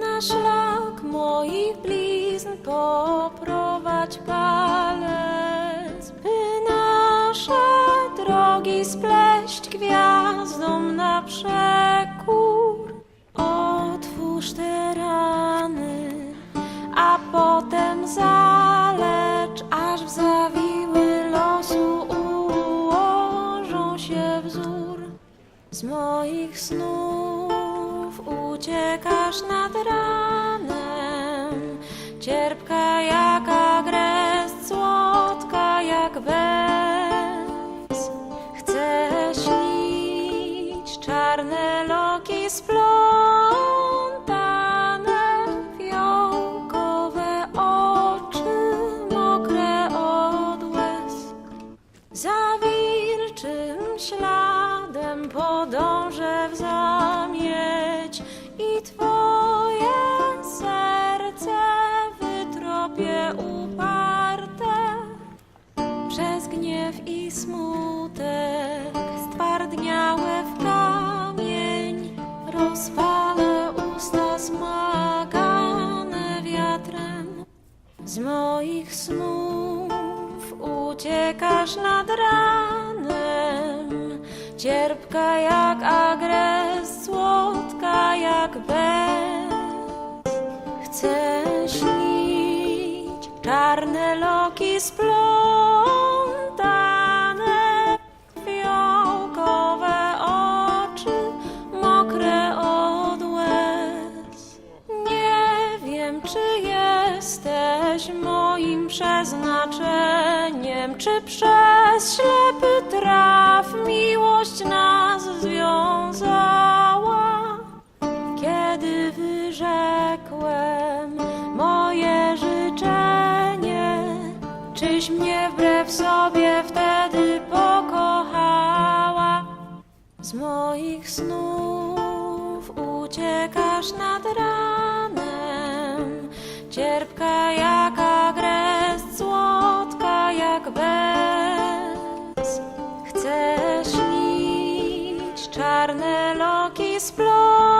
Na szlak moich blizn poprowadź palec, by nasze drogi spleść gwiazdom na przekór. Otwórz te rany, a potem zalecz, aż w zawiły losu ułożą się wzór z moich snów uciekasz nad ranem, cierpka jak agres, słodka jak bez. Chcę śnić czarne loki splątane, fiołkowe oczy, mokre od łez. Za wilczym śladem podążę w zamieć i twoje serce wytropię uparte. Przez gniew i smutek stwardniałe w kamień rozpalę usta smagane wiatrem. Z moich snów uciekasz nad ranem, cierpka jak agres, słodka jak bez. Chcę śnić czarne loki splątane, fiołkowe oczy, mokre od łez. Nie wiem, czy jesteś moim przeznaczeniem, czy przez ślepy traf miłość nas związała. Czyś mnie wbrew sobie wtedy pokochała? Z moich snów uciekasz nad ranem, cierpka jak agres, słodka jak bez. Chcesz mieć czarne loki splot.